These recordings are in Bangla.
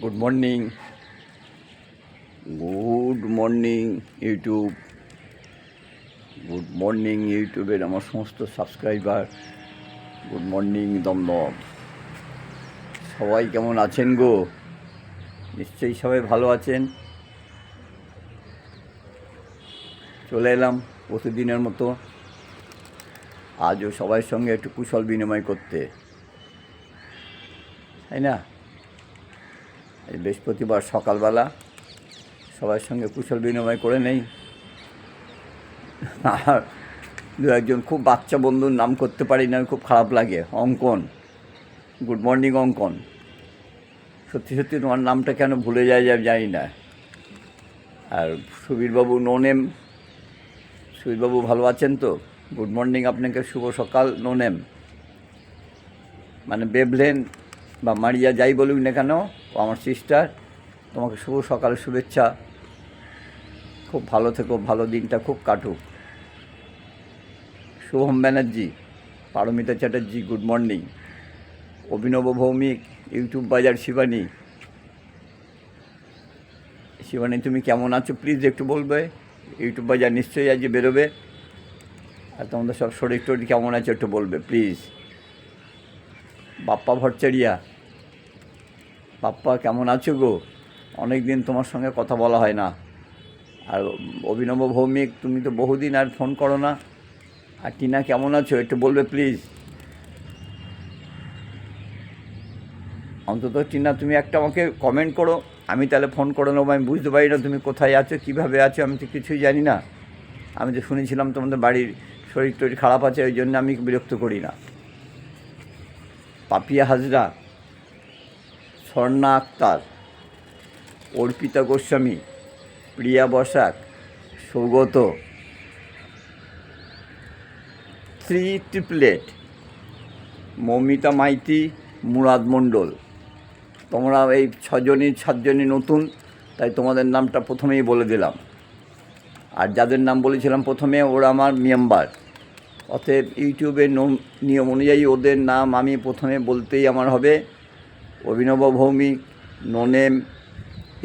Good morning good morning YouTube good morning ইউটিউবের আমার সমস্ত সাবস্ক্রাইবার গুড মর্নিং দমদম। সবাই কেমন আছেন গো? নিশ্চয়ই সবাই ভালো আছেন। চলে এলাম প্রতিদিনের মতো। আজও সবার সঙ্গে একটু কুশল বিনিময় করতে। তাই না? বৃহস্পতিবার সকালবেলা সবার সঙ্গে কুশল বিনিময় করে নেই। আর দু একজন খুব বাচ্চা বন্ধুর নাম করতে পারি না, খুব খারাপ লাগে। অঙ্কন। গুড মর্নিং, অঙ্কন। সত্যি সত্যি তোমার নামটা কেন ভুলে যায় যায় জানি না। আর সুবীরবাবু নোনেম। সুবীরবাবু ভালো আছেন তো? গুড মর্নিং, আপনাকে শুভ সকাল, নোনেম। মানে বেবলেন বা মারিয়া যাই বলুক না কেন ও আমার সিস্টার তোমাকে শুভ সকালের শুভেচ্ছা। খুব ভালো থেকো, ভালো দিনটা খুব কাটুক। Shubham Banerjee, Paramita Chatterjee good morning Abhinav Bhowmik, YouTube বাজার শিবানী। শিবানী, তুমি কেমন আছো? প্লিজ একটু বলবে। ইউটিউব বাজার নিশ্চয়ই আজ বেরোবে। আর তোমাদের সব শরীর টরীর কেমন আছে একটু বলবে প্লিজ বাপ্পা ভট্টারিয়া বাপ্পা কেমন আছো গো? অনেক দিন তোমার সঙ্গে কথা বলা হয় না। আর অভিনব ভৌমিক, তুমি তো বহুদিন আর ফোন করো না। আর টিনা, কেমন আছো? একটু বলবে, প্লিজ। অন্তত টিনা, তুমি একটা আমাকে কমেন্ট করো। আমি তাহলে ফোন করে নেব। আমি বুঝতে পারি না তুমি কোথায় আছো, কীভাবে আছো, আমি তো কিছুই জানি না। আমি তো শুনেছিলাম তোমাদের বাড়ির শরীর টরীর খারাপ আছে, ওই জন্য আমি বিরক্ত করি না। Papiya Hazra Swarna Akter, Arpita Goswami, Priya Basak, Saugata. Three triplet, Moumita Maity, Murad Mondal. তোমরা এই ছজনই সাতজনই নতুন, তাই তোমাদের নামটা প্রথমেই বলে দিলাম। আর যাদের নাম বলেছিলাম প্রথমে, ওরা আমার মেম্বার। অতএব ইউটিউবের নিয়ম অনুযায়ী ওদের নাম আমি প্রথমে বলতেই আমার হবে। অভিনব ভৌমিক, নোনেম,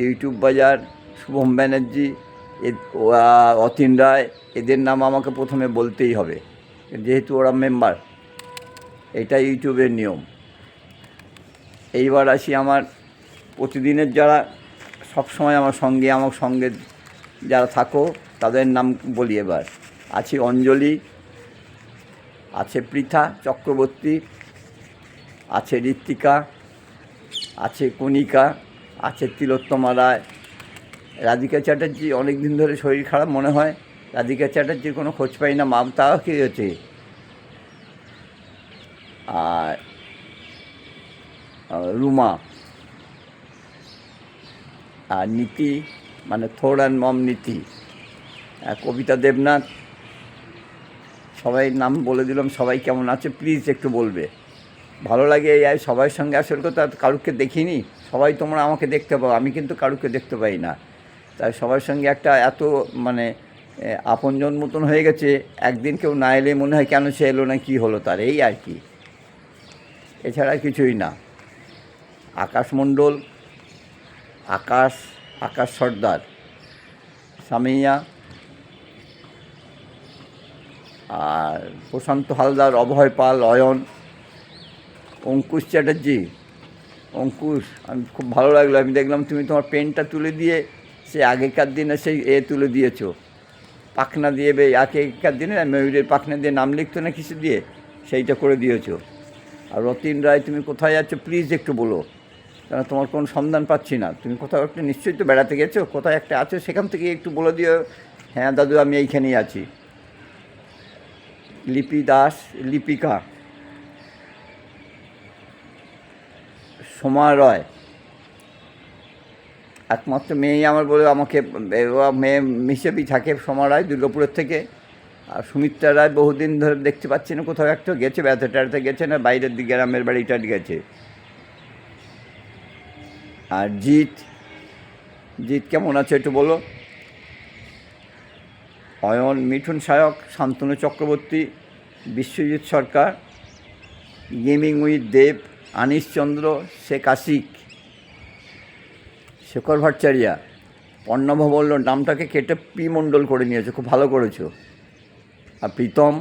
ইউটিউব বাজার, শুভম ব্যানার্জি অতীন রায়, এদের নাম আমাকে প্রথমে বলতেই হবে, যেহেতু ওরা মেম্বার। এটা ইউটিউবের নিয়ম। এইবার আসি আমার প্রতিদিনের যারা, সবসময় আমার সঙ্গে আমার সঙ্গে যারা থাকো, তাদের নাম বলি এবার। আছে অঞ্জলি, আছে পৃথা চক্রবর্তী, আছে ঋত্বিকা আছে কণিকা, আছে তিলোত্তমা রায়। রাধিকা চ্যাটার্জি অনেক দিন ধরে শরীর খারাপ মনে হয়। রাধিকা চ্যাটার্জির কোনো খোঁজ পাই না মা তাও কী হয়েছে? আর রুমা। আর নীতি মানে থোর অ্যান্ড মম নীতি। কবিতা দেবনাথ। সবাই নাম বলে দিলাম, সবাই কেমন আছে? প্লিজ একটু বলবে। ভালো লাগে এই সবার সঙ্গে আসল কথা, কারুকে দেখিনি। সবাই তোমরা আমাকে দেখতে পাও, আমি কিন্তু কারুকে দেখতে পাই না। তাই সবার সঙ্গে একটা এত মানে আপনজন মতন হয়ে গেছে, একদিন কেউ না এলে মনে হয় কেন সে এলো না, কি হলো তার, এই আর কি। এছাড়া কিছুই না। আকাশ মণ্ডল আকাশ আকাশ সর্দার, সামিয়া, আর প্রশান্ত হালদার, অভয় পাল, অয়ন অঙ্কুশ চ্যাটার্জি। অঙ্কুশ, আমি খুব ভালো লাগল। আমি দেখলাম তুমি তোমার পেনটা তুলে দিয়ে সে আগেকার দিনে সেই এ তুলে দিয়েছ। পাখনা দিয়ে বে আগেকার দিনে ময়ূরের পাখনা দিয়ে নাম লিখতো না কিছু দিয়ে? সেইটা করে দিয়েছ। আর রতিন রায়, তুমি কোথায় যাচ্ছ প্লিজ একটু বলো। কেন তোমার কোনো সন্ধান পাচ্ছি না। তুমি কোথাও একটা নিশ্চয়ই তো বেড়াতে গেছো? কোথায় একটা আছো? সেখান থেকে একটু বলে দিও। হ্যাঁ দাদু, আমি এইখানেই আছি। লিপি দাস, লিপিকা। সোমা রয়। একমাত্র মেয়েই আমার বলে আমাকে মেয়ে হিসেবেই থাকে সোমা রায় দুর্গাপুরের থেকে। আর সুমিত্রা রায় বহুদিন ধরে দেখতে পাচ্ছি না, কোথাও একটা গেছে বেড়াতে টেড়াতে গেছে না, বাইরের দিকে, গ্রামের বাড়িটা গেছে। আর জিৎ জিৎ কেমন আছে একটু বলো? অয়ন, মিঠুন সায়ক, শান্তনু চক্রবর্তী, বিশ্বজিৎ সরকার, গেমিং উইথ দেব আনিস চন্দ্র শেখ আশিক, শেখর ভট্টাচারিয়া পর্ণভ বলল নামটাকে কেটে পি মণ্ডল করে নিয়েছো, খুব ভালো করেছ। আর প্রীতম,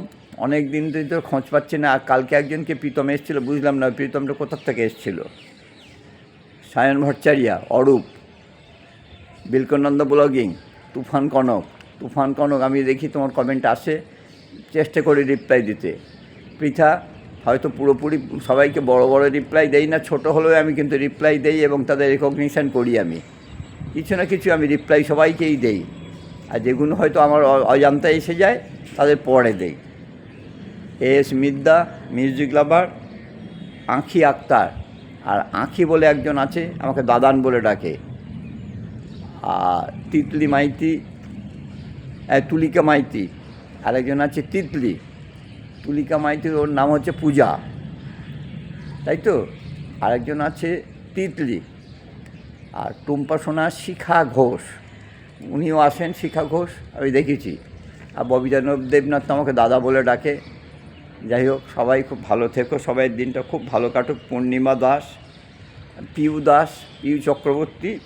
অনেক দিন ধরে তো খোঁজ পাচ্ছে না, আর কালকে একজনকে প্রীতম এসেছিল, বুঝলাম না প্রীতমটা কোথার থেকে এসেছিল। সায়ন ভট্টাচারিয়া অরূপ, বিলকনন্দ ব্লগিং, তুফান কনক তুফান কনক, আমি দেখি তোমার কমেন্ট আসে, চেষ্টা করি রিপ্লাই দিতে। পৃথা হয়তো পুরোপুরি সবাইকে বড় বড় রিপ্লাই দেই না, ছোট হলেও আমি কিন্তু রিপ্লাই দেই এবং তাদের রেকগনিশান করি আমি। কিছু না কিছু আমি রিপ্লাই সবাইকেই দেই। আর যেগুলো হয়তো আমার অজান্তে এসে যায়, তাদের পরে দেই। S Midda music lover Akhi Akter. আর আঁখি বলে একজন আছে, আমাকে দাদান বলে ডাকে। আর তিতলি মাইতি তুলিকা মাইতি। আরেকজন আছে তিতলি। তুলিকা মাইতির ওর নাম হচ্ছে পূজা। তাই তো? আরেকজন আছে তিতলি। আর টুম্পা সোনা শিখা ঘোষ। উনিও আসেন শিখা ঘোষ, আমি দেখেছি। আর ববিজানব দেবনাথ তো আমাকে দাদা বলে ডাকে। যাই হোক, সবাই খুব ভালো থেকো সবাই দিনটা খুব ভালো কাটুক। পূর্ণিমা দাস, পিউ দাস, পিউ চক্রবর্তী,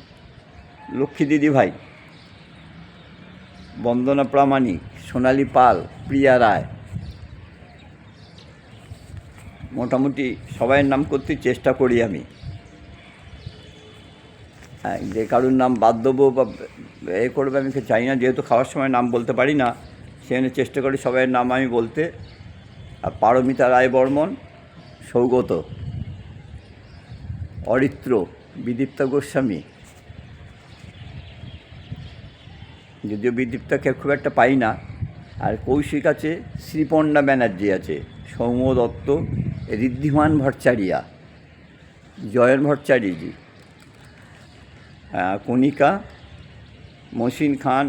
লক্ষ্মী দিদি ভাই। বন্দনা প্রামাণিক, সোনালী পাল, প্রিয়া রায়। মোটামুটি সবাইয়ের নাম করতে চেষ্টা করি আমি। যে কারোর নাম বাদ দেবো বা এ করবে আমি চাই না, যেহেতু খাওয়ার সময় নাম বলতে পারি না সেখানে চেষ্টা করি সবাইয়ের নাম আমি বলতে। আর পারমিতা রায় বর্মন সৌগত, অরিত্র, বিদীপ্তা গোস্বামী। যদিও বিদীপ্তাকে খুব একটা পাই না, আর কৌশিক আছে, শ্রীপর্ণা ব্যানার্জি আছে। সৌম্য দত্ত, ঋদ্ধিমান ভট্টাচারিয়া, জয়ন ভট্টাচার্যজি কণিকা মসিন খান,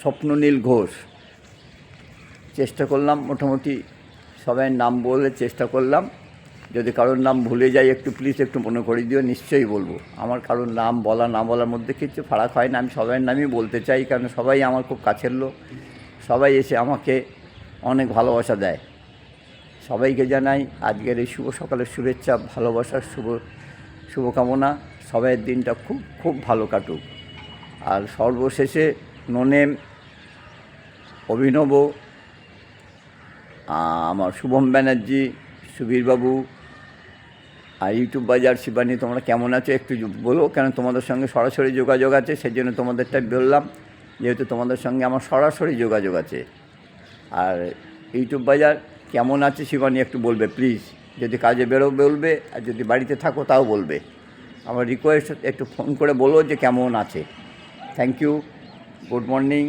স্বপ্ননীল ঘোষ। চেষ্টা করলাম, মোটামুটি সবাই নাম বলে চেষ্টা করলাম। যদি কারোর নাম ভুলে যাই একটু প্লিজ একটু মনে করে দিও, নিশ্চয়ই বলব। আমার কারোর নাম বলা, না বলার মধ্যে কিছু ফারাক হয় না। আমি সবাই নামই বলতে চাই, কারণ সবাই আমার খুব কাছের লোক। সবাই এসে আমাকে অনেক ভালোবাসা দেয়। সবাইকে জানাই আজকের এই শুভ সকালের শুভেচ্ছা, ভালোবাসার শুভ, শুভকামনা। সবাইয়ের দিনটা খুব খুব ভালো কাটুক। আর সর্বশেষে ননেম, অভিনব আমার শুভম ব্যানার্জি, সুবীরবাবু, আর ইউটিউব বাজার শিবানী, তোমরা কেমন আছো একটু বলো, কেন তোমাদের সঙ্গে সরাসরি যোগাযোগ আছে? সেই জন্য তোমাদেরটা বললাম, যেহেতু তোমাদের সঙ্গে আমার সরাসরি যোগাযোগ আছে। আর ইউটিউব বাজার কেমন আছে শিবানী একটু বলবে প্লিজ যদি কাজে বেরো, বলবে, আর যদি বাড়িতে থাকো, তাও বলবে। আমার রিকোয়েস্ট একটু ফোন করে বলো যে কেমন আছে। থ্যাংক ইউ গুড মর্নিং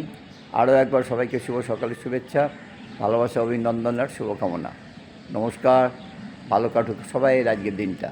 আরও একবার সবাইকে শুভ সকালের শুভেচ্ছা, ভালোবাসা, অভিনন্দন আর শুভকামনা। নমস্কার, ভালো কাটুক সবাই আজকের দিনটা।